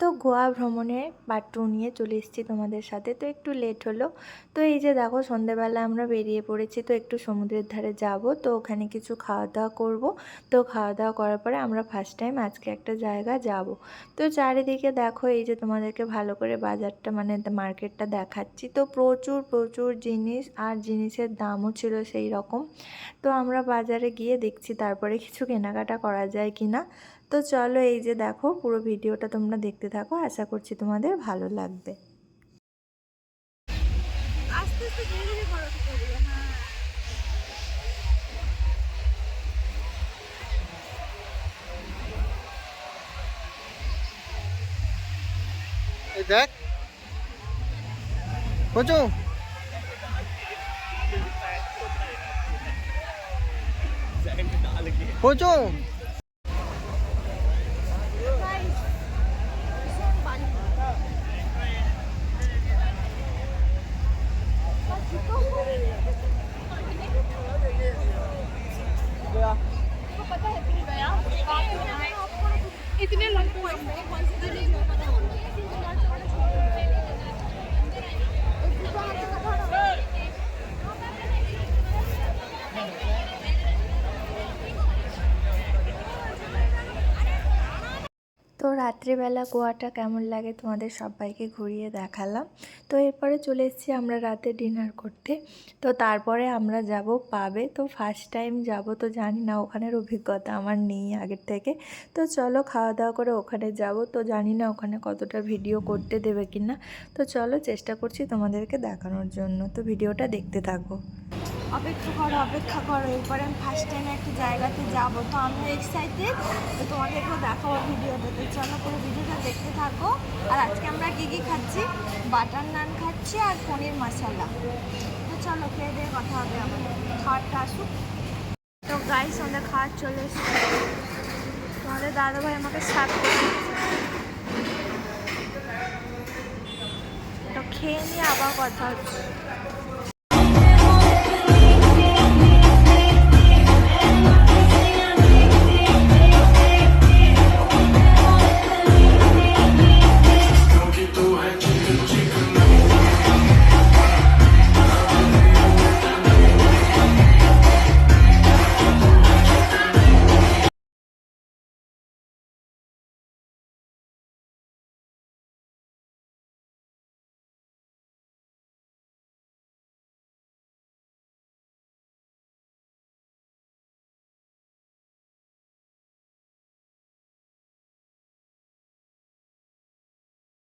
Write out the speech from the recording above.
তো গোয়া ভ্রমণে part two নিয়ে চলে এসেছি তোমাদের সাথে। তো একটু লেট হলো। তো এই যে দেখো, সন্ধেবেলা আমরা বেরিয়ে পড়েছি, তো একটু সমুদ্রের ধারে যাব। তো ওখানে কিছু খাওয়া দাওয়া করব। তো খাওয়া দাওয়া করার পরে আমরা ফার্স্ট টাইম আজকে একটা জায়গা যাব। তো চারিদিকে দেখো, এই যে তোমাদেরকে ভালো করে বাজারটা মানে মার্কেটটা দেখাচ্ছি। তো প্রচুর প্রচুর জিনিস আর জিনিসের দামও ছিল সেই রকম। তো আমরা বাজারে গিয়ে দেখছি তারপরে কিছু কেনাকাটা করা যায় কি না তো চলো এই যে দেখো পুরো ভিডিওটা তোমরা দেখতে থাকো আশা করছি তোমাদের ভালো লাগবে। আস্তে আস্তে ধীরে ধীরে করো তো করবে, হ্যাঁ। এই দেখ। 对我们关系。তো রাত্রিবেলা গোয়াটা কেমন লাগে তোমাদের সবাইকে ঘুরিয়ে দেখালাম। তো এরপরে চলে এসেছি আমরা রাতে ডিনার করতে। তো তারপরে আমরা যাব পাবে। তো ফার্স্ট টাইম যাব তো জানি না, ওখানের অভিজ্ঞতা আমার নেই আগের থেকে। তো চলো খাওয়া দাওয়া করে ওখানে যাব। তো জানি না ওখানে কতটা ভিডিও করতে দেবে কি না তো চলো চেষ্টা করছি তোমাদেরকে দেখানোর জন্য। তো ভিডিওটা দেখতে থাকো। অপেক্ষা করো অপেক্ষা করো। এরপরে আমি ফার্স্ট টাইম একটা জায়গাতে যাব। তো আমি এক্সাইটেড তো তোমাদেরকেও দেখাবো ভিডিওতে তো চলো পুরো ভিডিওটা দেখতে থাকো। আর আজকে আমরা কী কী খাচ্ছি? বাটার নান খাচ্ছি আর পনির মশলা। তো চলো খেয়ে দিয়ে কথা হবে আমাদের খাওয়ারটা আসুক। তো গাইস আমাদের খাওয়ার চলে এসেছে। তোমাদের দাদাভাই আমাকে করে তো খেয়ে নিয়ে আবার কথা হচ্ছে।